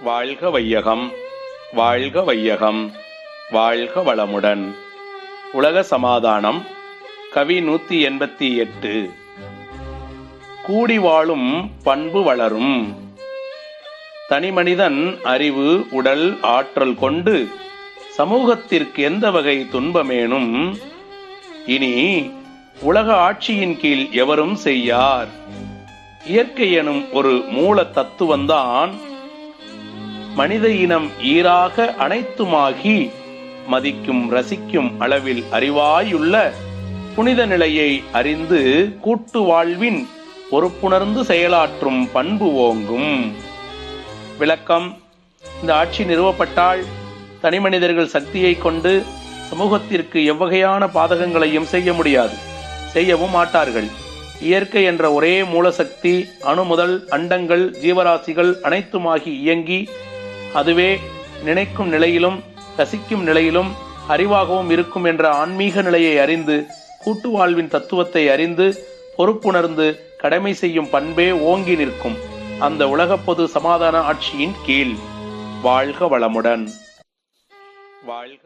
வாழ்க வையகம் வாழ்க வையகம் வாழ்க வளமுடன். உலக சமாதானம் கவி நூத்தி எண்பத்தி எட்டு. கூடி வாழும் பண்பு வளரும். தனிமனிதன் அறிவு உடல் ஆற்றல் கொண்டு சமூகத்திற்கு எந்த வகை துன்பமேனும் இனி உலக ஆட்சியின் கீழ் எவரும் செய்யார். இயற்கை எனும் ஒரு மூல தத்துவந்தான் மனித இனம் ஈராக அனைத்துமாகி மதிக்கும் ரசிக்கும் அளவில் அறிவாயுள்ள புனித நிலையை அறிந்து கூட்டு வாழ்வின் பொறுப்புணர்ந்து செயலாற்றும் பண்பு ஓங்கும். விளக்கம் இந்த ஆட்சி நிறுவப்பட்டால் தனிமனிதர்கள் சக்தியை கொண்டு சமூகத்திற்கு எவ்வகையான பாதகங்களையும் செய்ய முடியாது செய்யவும் மாட்டார்கள். இயற்கை என்ற ஒரே மூலசக்தி அணு முதல் அண்டங்கள் ஜீவராசிகள் அனைத்துமாகி இயங்கி அதுவே நினைக்கும் நிலையிலும் ரசிக்கும் நிலையிலும் அறிவாகவும் இருக்கும் என்ற ஆன்மீக நிலையை அறிந்து கூட்டு வாழ்வின் தத்துவத்தை அறிந்து பொறுப்புணர்ந்து கடமை செய்யும் பண்பே ஓங்கி நிற்கும். அந்த உலகப் பொது சமாதான ஆட்சியின் கீழ். வாழ்க வளமுடன். வாழ்க